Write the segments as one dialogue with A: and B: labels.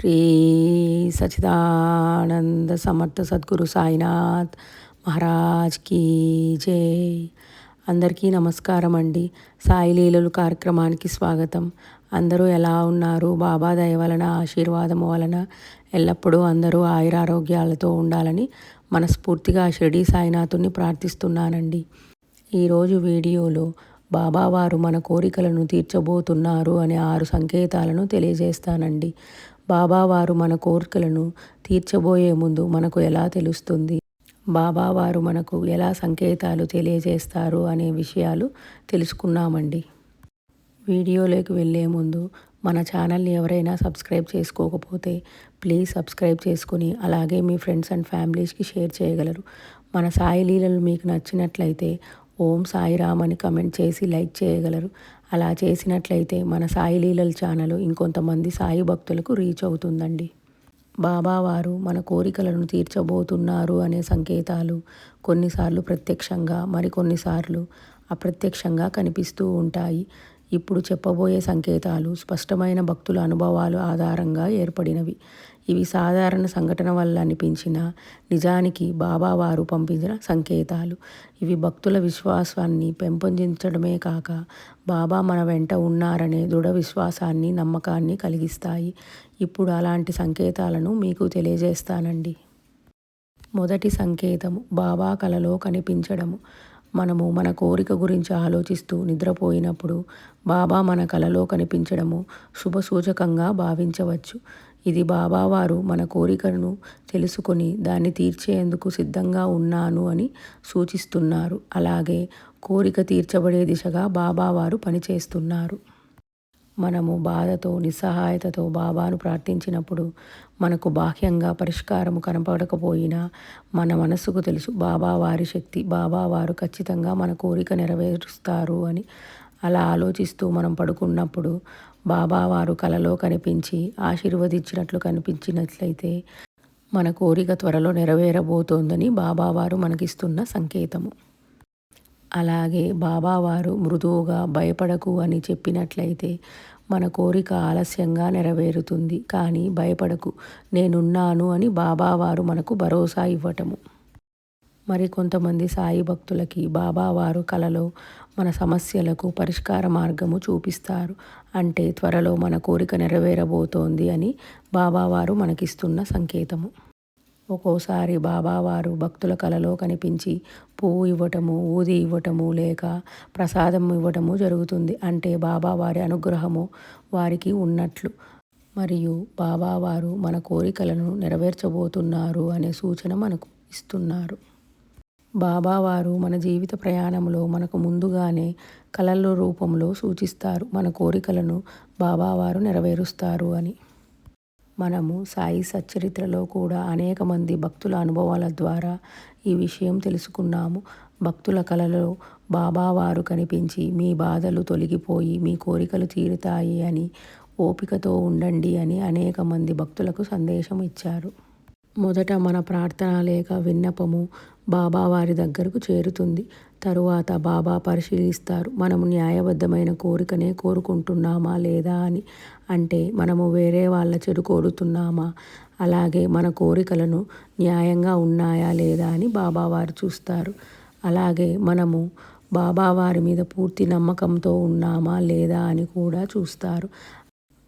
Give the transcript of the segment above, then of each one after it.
A: శ్రీ సచిదానంద సమర్థ సద్గురు సాయినాథ్ మహారాజ్ కీ జై. అందరికీ నమస్కారం అండి. సాయి లీలలు కార్యక్రమానికి స్వాగతం. అందరూ ఎలా ఉన్నారు? బాబా దయ వలన ఆశీర్వాదము వలన ఎల్లప్పుడూ అందరూ ఆయురారోగ్యాలతో ఉండాలని మనస్ఫూర్తిగా షిరిడి సాయినాథుని ప్రార్థిస్తున్నానండి. ఈరోజు వీడియోలో బాబావారు మన కోరికలను తీర్చబోతున్నారు అనే ఆరు సంకేతాలను తెలియజేస్తానండి. బాబావారు మన కోరికలను తీర్చబోయే ముందు మనకు ఎలా తెలుస్తుంది? బాబావారు మనకు ఎలా సంకేతాలు తెలియజేస్తారు అనే విషయాలు తెలుసుకున్నామండి. వీడియోలోకి వెళ్ళే ముందు మన ఛానల్ని ఎవరైనా సబ్స్క్రైబ్ చేసుకోకపోతే ప్లీజ్ సబ్స్క్రైబ్ చేసుకుని అలాగే మీ ఫ్రెండ్స్ అండ్ ఫ్యామిలీస్కి షేర్ చేయగలరు. మన సాయి లీలలు మీకు నచ్చినట్లయితే ఓం సాయిరామ్ అని కమెంట్ చేసి లైక్ చేయగలరు. అలా చేసినట్లయితే మన సాయి లీలల ఛానల్ ఇంకొంతమంది సాయి భక్తులకు రీచ్ అవుతుందండి. బాబావారు మన కోరికలను తీర్చబోతున్నారు అనే సంకేతాలు కొన్నిసార్లు ప్రత్యక్షంగా మరికొన్నిసార్లు అప్రత్యక్షంగా కనిపిస్తూ ఉంటాయి. ఇప్పుడు చెప్పబోయే సంకేతాలు స్పష్టమైన భక్తుల అనుభవాలు ఆధారంగా ఏర్పడినవి. ఇవి సాధారణ సంఘటన వల్ల అనిపించిన నిజానికి బాబావారు పంపించిన సంకేతాలు. ఇవి భక్తుల విశ్వాసాన్ని పెంపొందించడమే కాక బాబా మన వెంట ఉన్నారనే దృఢ విశ్వాసాన్ని నమ్మకాన్ని కలిగిస్తాయి. ఇప్పుడు అలాంటి సంకేతాలను మీకు తెలియజేస్తానండి. మొదటి సంకేతము బాబా కలలో కనిపించడము. మనము మన కోరిక గురించి ఆలోచిస్తూ నిద్రపోయినప్పుడు బాబా మన కలలో కనిపించడము శుభసూచకంగా భావించవచ్చు. ఇది బాబావారు మన కోరికను తెలుసుకొని దాన్ని తీర్చేందుకు సిద్ధంగా ఉన్నాను అని సూచిస్తున్నారు. అలాగే కోరిక తీర్చబడే దిశగా బాబావారు పనిచేస్తున్నారు. మనము బాధతో నిస్సహాయతతో బాబాను ప్రార్థించినప్పుడు మనకు బాహ్యంగా పరిష్కారము కనపడకపోయినా మన మనసుకు తెలుసు బాబా వారి శక్తి బాబా వారు ఖచ్చితంగా మన కోరిక నెరవేరుస్తారు అని అలా ఆలోచిస్తూ మనం పడుకున్నప్పుడు బాబావారు కలలో కనిపించి ఆశీర్వదించినట్లు కనిపించినట్లయితే మన కోరిక త్వరలో నెరవేరబోతోందని బాబావారు మనకిస్తున్న సంకేతము. అలాగే బాబావారు మృదువుగా భయపడకు అని చెప్పినట్లయితే మన కోరిక ఆలస్యంగా నెరవేరుతుంది. కానీ భయపడకు నేనున్నాను అని బాబావారు మనకు భరోసా ఇవ్వటము. మరి కొంతమంది సాయి భక్తులకి బాబావారు కలలో మన సమస్యలకు పరిష్కార మార్గము చూపిస్తారు. అంటే త్వరలో మన కోరిక నెరవేరబోతోంది అని బాబావారు మనకిస్తున్న సంకేతము. ఒక్కోసారి బాబావారు భక్తుల కలలో కనిపించి పువ్వు ఇవ్వటము ఊది ఇవ్వటము లేక ప్రసాదం ఇవ్వటము జరుగుతుంది. అంటే బాబావారి అనుగ్రహము వారికి ఉన్నట్లు. మరియు బాబావారు మన కోరికలను నెరవేర్చబోతున్నారు అనే సూచన మనకు ఇస్తున్నారు. బాబావారు మన జీవిత ప్రయాణంలో మనకు ముందుగానే కళల రూపంలో సూచిస్తారు. మన కోరికలను బాబావారు నెరవేరుస్తారు అని. మనము సాయి సచ్చరిత్రలో కూడా అనేక మంది భక్తుల అనుభవాల ద్వారా ఈ విషయం తెలుసుకున్నాము. భక్తుల కలలో బాబావారు కనిపించి మీ బాధలు తొలగిపోయి మీ కోరికలు తీరుతాయి అని ఓపికతో ఉండండి అని అనేక మంది భక్తులకు సందేశం ఇచ్చారు. మొదట మన ప్రార్థన లేక విన్నపము బాబా వారి దగ్గరకు చేరుతుంది. తరువాత బాబా పరిశీలిస్తారు మనము న్యాయబద్ధమైన కోరికనే కోరుకుంటున్నామా లేదా అని. అంటే మనము వేరే వాళ్ళ చెడు కోరుతున్నామా? అలాగే మన కోరికలను న్యాయంగా ఉన్నాయా లేదా అని బాబావారు చూస్తారు. అలాగే మనము బాబావారి మీద పూర్తి నమ్మకంతో ఉన్నామా లేదా అని కూడా చూస్తారు.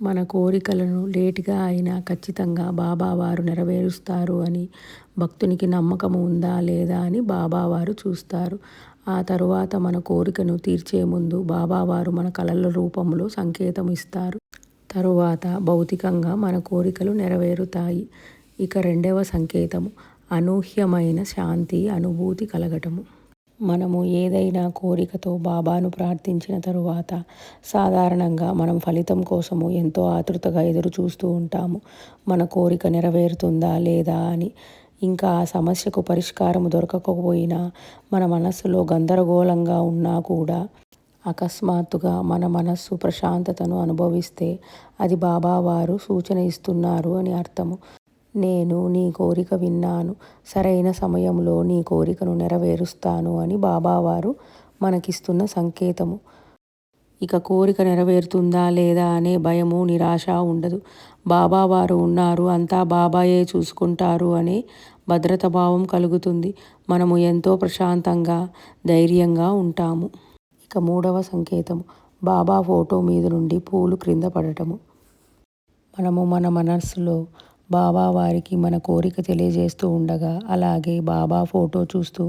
A: మన కోరికలను లేటుగా అయినా ఖచ్చితంగా బాబావారు నెరవేరుస్తారు అని భక్తునికి నమ్మకం ఉందా లేదా అని బాబావారు చూస్తారు. ఆ తరువాత మన కోరికను తీర్చే ముందు బాబావారు మన కళల రూపంలో సంకేతం ఇస్తారు. తరువాత భౌతికంగా మన కోరికలు నెరవేరుతాయి. ఇక రెండవ సంకేతము అనూహ్యమైన శాంతి అనుభూతి కలగటము. మనము ఏదైనా కోరికతో బాబాను ప్రార్థించిన తరువాత సాధారణంగా మనం ఫలితం కోసము ఎంతో ఆతృతగా ఎదురు చూస్తూ ఉంటాము. మన కోరిక నెరవేరుతుందా లేదా అని. ఇంకా ఆ సమస్యకు పరిష్కారం దొరకకపోయినా మన మనస్సులో గందరగోళంగా ఉన్నా కూడా అకస్మాత్తుగా మన మనస్సు ప్రశాంతతను అనుభవిస్తే అది బాబావారు సూచన ఇస్తున్నారు అని అర్థము. నేను నీ కోరిక విన్నాను. సరైన సమయంలో నీ కోరికను నెరవేరుస్తాను అని బాబావారు మనకిస్తున్న సంకేతము. ఇక కోరిక నెరవేరుతుందా లేదా అనే భయము నిరాశ ఉండదు. బాబా వారు ఉన్నారు అంతా బాబాయే చూసుకుంటారు అనే భద్రత భావం కలుగుతుంది. మనము ఎంతో ప్రశాంతంగా ధైర్యంగా ఉంటాము. ఇక మూడవ సంకేతం బాబా ఫోటో మీద నుండి పూలు క్రింద పడటము. మనము మన మనస్సులో బాబా వారికి మన కోరిక తెలియజేస్తూ ఉండగా అలాగే బాబా ఫోటో చూస్తూ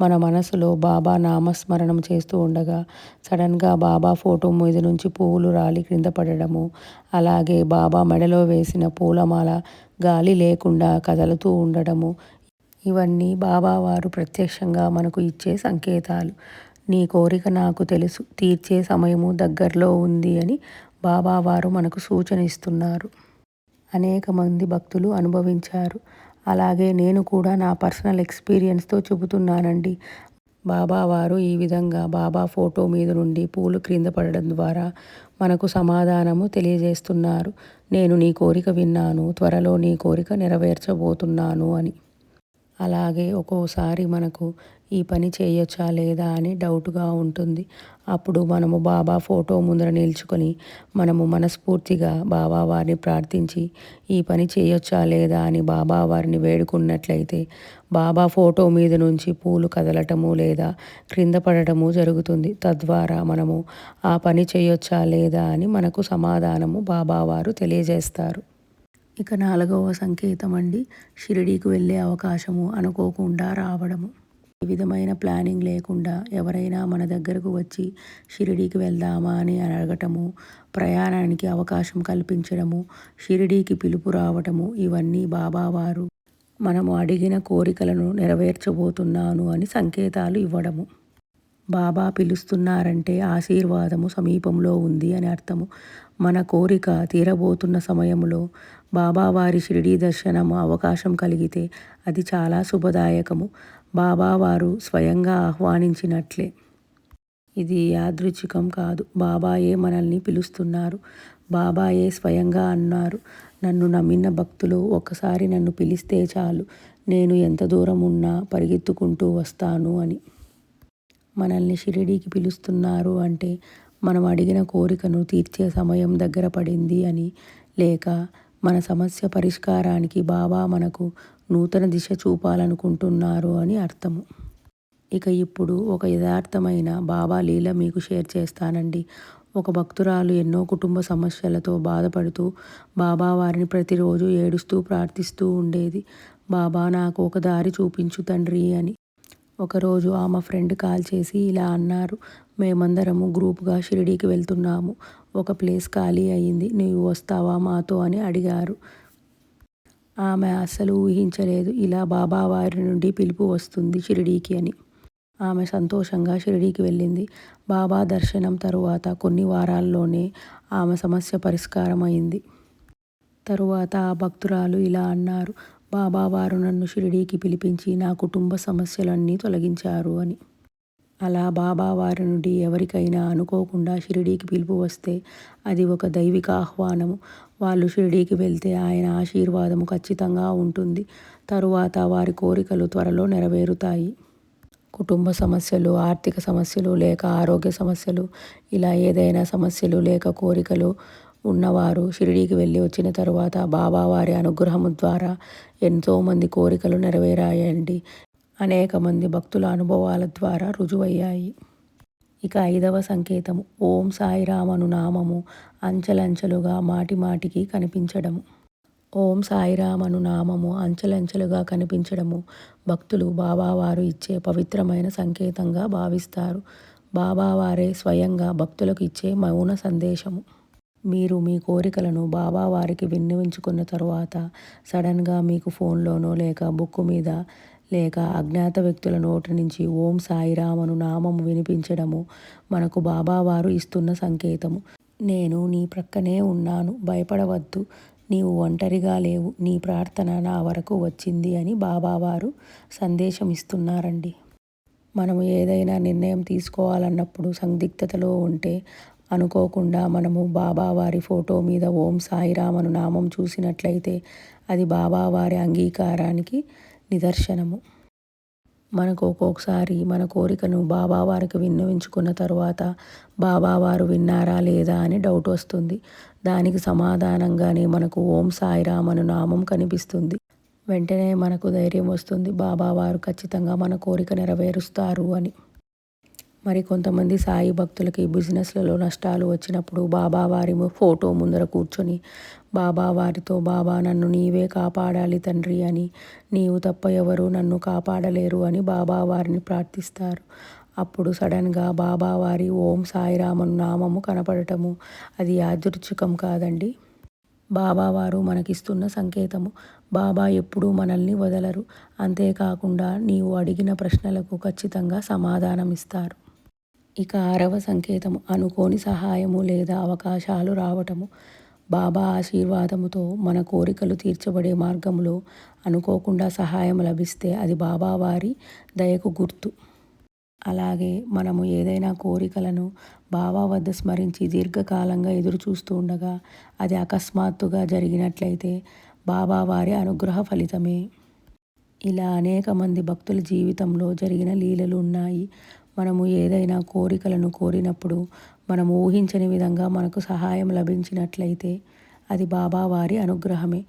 A: మన మనసులో బాబా నామస్మరణం చేస్తూ ఉండగా సడన్గా బాబా ఫోటో మీద నుంచి పువ్వులు రాలి క్రింద పడడము అలాగే బాబా మెడలో వేసిన పూలమాల గాలి లేకుండా కదలుతూ ఉండడము ఇవన్నీ బాబా వారు ప్రత్యక్షంగా మనకు ఇచ్చే సంకేతాలు. నీ కోరిక నాకు తెలుసు తీర్చే సమయము దగ్గరలో ఉంది అని బాబా వారు మనకు సూచన ఇస్తున్నారు. అనేక మంది భక్తులు అనుభవించారు. అలాగే నేను కూడా నా పర్సనల్ ఎక్స్పీరియన్స్తో చెబుతున్నానండి. బాబా వారు ఈ విధంగా బాబా ఫోటో మీద నుండి పూలు క్రింద పడడం ద్వారా మనకు సమాధానము తెలియజేస్తున్నారు. నేను నీ కోరిక విన్నాను త్వరలో నీ కోరిక నెరవేర్చబోతున్నాను అని. అలాగే ఒక్కోసారి మనకు ఈ పని చేయొచ్చా లేదా అని డౌట్గా ఉంటుంది. అప్పుడు మనము బాబా ఫోటో ముందర నిల్చుకొని మనము మనస్ఫూర్తిగా బాబా వారిని ప్రార్థించి ఈ పని చేయొచ్చా లేదా అని బాబా వారిని వేడుకున్నట్లయితే బాబా ఫోటో మీద నుంచి పూలు కదలటము లేదా క్రింద పడటము జరుగుతుంది. తద్వారా మనము ఆ పని చేయొచ్చా లేదా అని మనకు సమాధానము బాబావారు తెలియజేస్తారు. ఇక నాలుగవ సంకేతం అండి షిరిడీకి వెళ్ళే అవకాశము అనుకోకుండా రావడము. ఏ విధమైన ప్లానింగ్ లేకుండా ఎవరైనా మన దగ్గరకు వచ్చి షిరిడీకి వెళ్దామా అని అడగటము ప్రయాణానికి అవకాశం కల్పించడము షిరిడీకి పిలుపు రావటము ఇవన్నీ బాబావారు మనము అడిగిన కోరికలను నెరవేర్చబోతున్నాను అని సంకేతాలు ఇవ్వడము. బాబా పిలుస్తున్నారంటే ఆశీర్వాదము సమీపంలో ఉంది అని అర్థము. మన కోరిక తీరబోతున్న సమయంలో బాబావారి షిరిడీ దర్శనము అవకాశం కలిగితే అది చాలా శుభదాయకము. బాబావారు స్వయంగా ఆహ్వానించినట్లే. ఇది యాదృచ్ఛికం కాదు. బాబాయే మనల్ని పిలుస్తున్నారు. బాబాయే స్వయంగా అన్నారు. నన్ను నమ్మిన భక్తులు ఒక్కసారి నన్ను పిలిస్తే చాలు. నేను ఎంత దూరం ఉన్నా పరిగెత్తుకుంటూ వస్తాను అని. మనల్ని షిరిడీకి పిలుస్తున్నారు అంటే మనం అడిగిన కోరికను తీర్చే సమయం దగ్గర పడింది అని. లేక మన సమస్య పరిష్కారానికి బాబా మనకు నూతన దిశ చూపాలనుకుంటున్నారు అని అర్థము. ఇక ఇప్పుడు ఒక యథార్థమైన బాబా లీల మీకు షేర్ చేస్తానండి. ఒక భక్తురాలు ఎన్నో కుటుంబ సమస్యలతో బాధపడుతూ బాబా వారిని ప్రతిరోజు ఏడుస్తూ ప్రార్థిస్తూ ఉండేది. బాబా నాకు ఒక దారి చూపించు తండ్రి అని. ఒకరోజు ఆమె ఫ్రెండ్ కాల్ చేసి ఇలా అన్నారు మేమందరము గ్రూప్గా షిరిడీకి వెళ్తున్నాము. ఒక ప్లేస్ ఖాళీ అయ్యింది నువ్వు వస్తావా మాతో? అని అడిగారు. ఆమె అస్సలు ఊహించలేదు. ఇలా బాబావారి నుండి పిలుపు వస్తుంది షిరిడీకి అని. ఆమె సంతోషంగా షిరిడీకి వెళ్ళింది. బాబా దర్శనం తరువాత కొన్ని వారాల్లోనే ఆమె సమస్య పరిష్కారం అయింది తరువాత ఆ భక్తురాలు ఇలా అన్నారు బాబావారు నన్ను షిరిడీకి పిలిపించి నా కుటుంబ సమస్యలన్నీ తొలగించారు అని. అలా బాబావారి నుండి ఎవరికైనా అనుకోకుండా షిరిడీకి పిలుపు వస్తే అది ఒక దైవిక ఆహ్వానము. వాళ్ళు షిరిడీకి వెళ్తే ఆయన ఆశీర్వాదము ఖచ్చితంగా ఉంటుంది. తరువాత వారి కోరికలు త్వరలో నెరవేరుతాయి. కుటుంబ సమస్యలు ఆర్థిక సమస్యలు లేక ఆరోగ్య సమస్యలు ఇలా ఏదైనా సమస్యలు లేక కోరికలు ఉన్నవారు షిరిడీకి వెళ్ళి వచ్చిన తరువాత బాబావారి అనుగ్రహము ద్వారా ఎంతోమంది కోరికలు నెరవేరాయండి. అనేక మంది భక్తుల అనుభవాల ద్వారా రుజువయ్యాయి. ఇక ఐదవ సంకేతము ఓం సాయిరామను నామము అంచెలంచెలుగా మాటి మాటికి కనిపించడము. ఓం సాయిరామను నామము అంచెలంచెలుగా కనిపించడము భక్తులు బాబావారు ఇచ్చే పవిత్రమైన సంకేతంగా భావిస్తారు. బాబావారే స్వయంగా భక్తులకు ఇచ్చే మౌన సందేశము. మీరు మీ కోరికలను బాబా వారికి విన్నవించుకున్న తరువాత సడన్గా మీకు ఫోన్లోనో లేక బుక్ మీద లేక అజ్ఞాత వ్యక్తుల నోటి నుంచి ఓం సాయిరామను నామము వినిపించడము మనకు బాబావారు ఇస్తున్న సంకేతము. నేను నీ ప్రక్కనే ఉన్నాను భయపడవద్దు. నీవు ఒంటరిగా లేవు నీ ప్రార్థన నా వరకు వచ్చింది అని బాబావారు సందేశం ఇస్తున్నారండి. మనము ఏదైనా నిర్ణయం తీసుకోవాలన్నప్పుడు సందిగ్ధతలో ఉంటే అనుకోకుండా మనము బాబావారి ఫోటో మీద ఓం సాయిరామను నామం చూసినట్లయితే అది బాబావారి అంగీకారానికి నిదర్శనము. మనకు ఒక్కొక్కసారి మన కోరికను బాబావారికి విన్నవించుకున్న తరువాత బాబావారు విన్నారా లేదా? అని డౌట్ వస్తుంది. దానికి సమాధానంగానే మనకు ఓం సాయిరామ్ అను నామం కనిపిస్తుంది. వెంటనే మనకు ధైర్యం వస్తుంది. బాబావారు ఖచ్చితంగా మన కోరిక నెరవేరుస్తారు అని. మరి కొంతమంది సాయి భక్తులకి బిజినెస్లలో నష్టాలు వచ్చినప్పుడు బాబా వారి ఫోటో ముందర కూర్చొని బాబా వారితో బాబా నన్ను నీవే కాపాడాలి తండ్రి అని నీవు తప్ప ఎవరు నన్ను కాపాడలేరు అని బాబా వారిని ప్రార్థిస్తారు. అప్పుడు సడన్గా బాబావారి ఓం సాయిరామను నామము కనపడటము అది యాదృచ్ఛికం కాదండి. బాబావారు మనకిస్తున్న సంకేతము బాబా ఎప్పుడూ మనల్ని వదలరు. అంతేకాకుండా నీవు అడిగిన ప్రశ్నలకు ఖచ్చితంగా సమాధానం ఇస్తారు ఇక ఆరవ సంకేతం అనుకోని సహాయము లేదా అవకాశాలు రావటము. బాబా ఆశీర్వాదముతో మన కోరికలు తీర్చబడే మార్గంలో అనుకోకుండా సహాయం లభిస్తే అది బాబా వారి దయకు గుర్తు. అలాగే మనము ఏదైనా కోరికలను బాబా వద్ద స్మరించి దీర్ఘకాలంగా ఎదురు చూస్తూ ఉండగా అది అకస్మాత్తుగా జరిగినట్లయితే బాబా వారి అనుగ్రహ ఫలితమే. ఇలా అనేక మంది భక్తుల జీవితంలో జరిగిన లీలలు ఉన్నాయి. మనము ఏదైనా కోరికలను కోరినప్పుడు మనం ఊహించని విధంగా మనకు సహాయం లభించినట్లయితే అది బాబా వారి అనుగ్రహమే.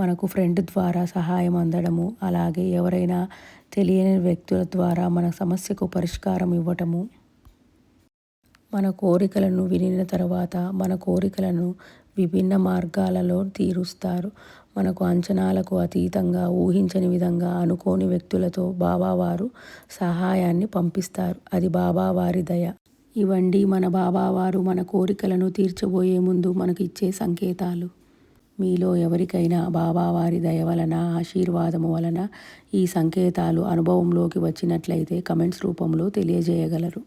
A: మనకు ఫ్రెండ్ ద్వారా సహాయం అందడము అలాగే ఎవరైనా తెలియని వ్యక్తుల ద్వారా మన సమస్యకు పరిష్కారం ఇవ్వటము. మన కోరికలను వినిన తర్వాత మన కోరికలను విభిన్న మార్గాలలో తీరుస్తారు. మనకు అంచనాలకు అతీతంగా ఊహించని విధంగా అనుకోని వ్యక్తులతో బాబావారు సహాయాన్ని పంపిస్తారు. అది బాబావారి దయ. ఇవండి మన బాబావారు మన కోరికలను తీర్చబోయే ముందు మనకు ఇచ్చే సంకేతాలు. మీలో ఎవరికైనా బాబావారి దయ వలన ఆశీర్వాదము వలన ఈ సంకేతాలు అనుభవంలోకి వచ్చినట్లయితే కమెంట్స్ రూపంలో తెలియజేయగలరు.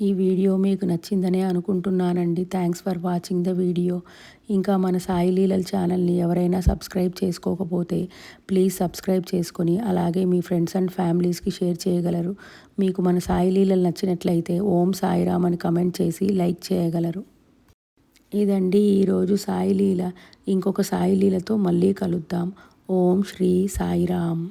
A: ఈ వీడియో మీకు నచ్చిందనే అనుకుంటున్నానండి. Thanks for watching the video ఇంకా మన సాయి లీలల ఛానల్ని ఎవరైనా సబ్స్క్రైబ్ చేసుకోకపోతే ప్లీజ్ సబ్స్క్రైబ్ చేసుకొని అలాగే మీ ఫ్రెండ్స్ అండ్ ఫ్యామిలీస్కి షేర్ చేయగలరు. మీకు మన సాయి లీలలు నచ్చినట్లయితే ఓం సాయిరామ్ అని కమెంట్ చేసి లైక్ చేయగలరు. ఇదండి ఈరోజు సాయి లీల. ఇంకొక సాయి లీలతో మళ్ళీ కలుద్దాం. ఓం శ్రీ సాయిరామ్.